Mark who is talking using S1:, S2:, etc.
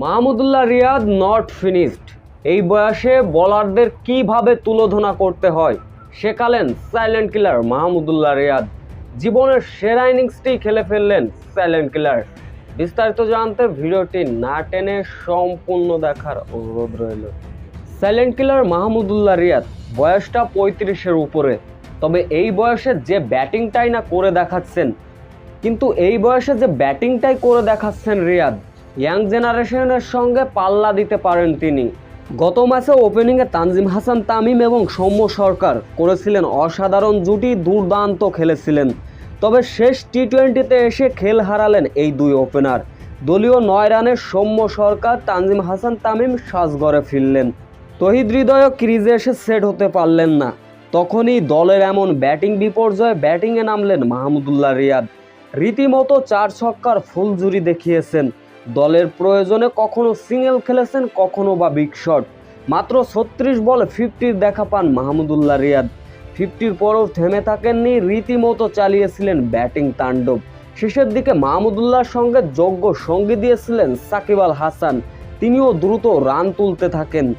S1: Mahmudullah Riyad not finished এই বয়সে বলারদের কীভাবে তুলোধনা করতে হয়, শেখালেন সাইলেন্ট কিলার মাহমুদুল্লাহ রিয়াদ। জীবনের সেরা ইনিংসটি খেলে ফেললেন সাইলেন্ট কিলার বিস্তারিত জানতে ভিডিওটি না টেনে সম্পূর্ণ দেখার অনুরোধ রইল। সাইলেন্ট কিলার মাহমুদুল্লাহ রিয়াদ বয়সটা পঁয়ত্রিশের উপরে। তবে এই বয়সে যে ব্যাটিংটাই না করে দেখাচ্ছেন, কিন্তু এই বয়সে যে ব্যাটিংটাই করে দেখাচ্ছেন রিয়াদ ইয়াং জেনারেশনের সঙ্গে পাল্লা দিতে পারেন তিনি। গত ম্যাচে ওপেনিংয়ে তানজিম হাসান, তামিম এবং সৌম্য সরকার করেছিলেন অসাধারণ জুটি, দুর্দান্ত খেলেছিলেন। তবে শেষ টি টোয়েন্টিতে এসে খেল হারালেন এই দুই ওপেনার। দলীয় নয় রানে সৌম্য সরকার, তানজিম হাসান, তামিম সাজগড়ে ফিরলেন। তহিদ হৃদয় ক্রিজে এসে সেট হতে পারলেন না। তখনই দলের এমন ব্যাটিং বিপর্যয়ে ব্যাটিংয়ে নামলেন মাহমুদুল্লাহ রিয়াদ। রীতিমতো চার ছক্কার ফুলজুরি দেখিয়েছেন। দলের প্রয়োজনে কখনো সিঙ্গেল খেলেছেন, কখনো বা বিগ শট। মাত্র ছত্রিশ বলে, ফিফটির দেখা পান মাহমুদুল্লাহ রিয়াদ। ফিফটির পরও থেমে থাকেননি, রীতিমতো চালিয়েছিলেন ব্যাটিং তাণ্ডব। শেষের দিকে মাহমুদুল্লাহর সঙ্গে যোগ্য সঙ্গী দিয়েছিলেন সাকিব আল হাসান। তিনিও দ্রুত রান তুলতে থাকেন।